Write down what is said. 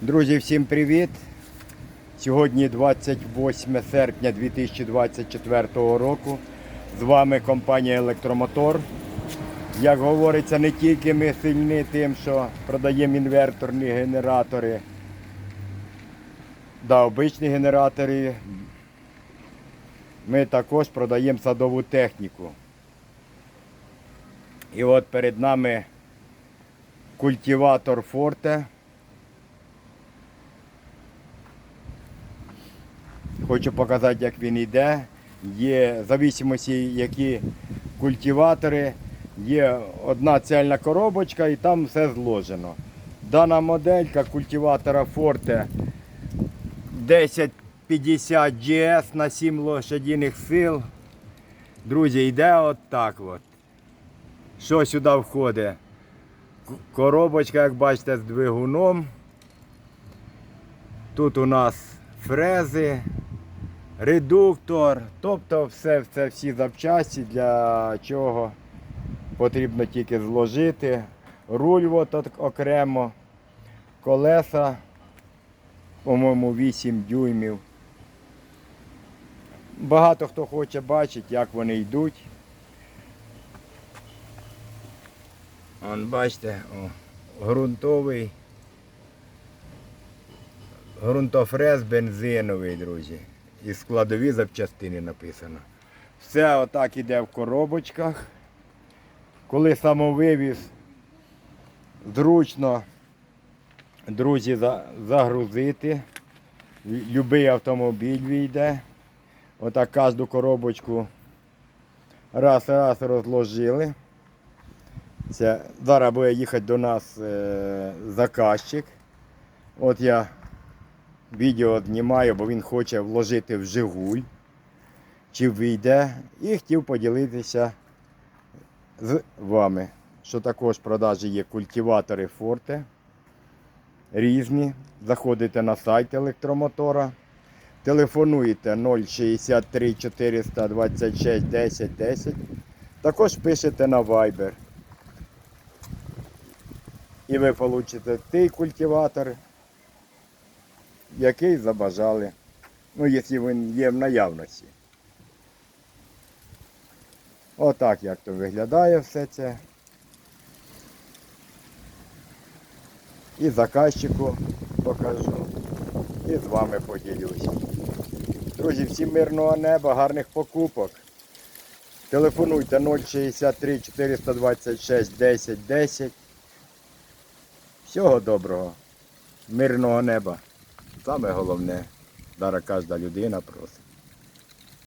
Друзі, всім привіт! Сьогодні 28 серпня 2024 року. З вами компанія Електромотор. Як говориться, не тільки ми сильні тим, що продаємо інверторні генератори, да, обичні генератори. Ми також продаємо садову техніку. І от перед нами культиватор Форте. Хочу показати, як він йде. Є зависимості, які культиватори, є одна цельна коробочка і там все зложено. Дана моделька культиватора Forte 1050 GS на 7 лошадіних сил. Друзі, йде от так от. Що сюди входить? Коробочка, як бачите, з двигуном. Тут у нас фрези, редуктор, тобто все, все, всі запчасті, для чого потрібно тільки зложити. Руль от окремо, колеса, по-моєму, 8 дюймів. Багато хто хоче бачити, як вони йдуть. Он бачите, о, ґрунтовий. Грунтофрез бензиновий, друзі. І складові запчастини написано. Все отак іде в коробочках. Коли самовивіз, зручно, друзі, загрузити. Любий автомобіль війде. Отак кожну коробочку раз-раз розложили. Це, зараз буде їхати до нас е, заказчик. От я відео знімаю, бо він хоче вложити в Жигуль, чи вийде, і хотів поділитися з вами, що також в продажі є культиватори Форте різні. Заходите на сайт електромотора, телефонуєте 063 426 10 10. Також пишете на Viber. І ви получите той культиватор, який забажали. Ну, якщо він є в наявності. Отак як то виглядає все це. І заказчику покажу. І з вами поділюсь. Друзі, всім мирного неба, гарних покупок. Телефонуйте 063 426 10 10. Всього доброго, мирного неба. Саме головне, дара кожна людина просить.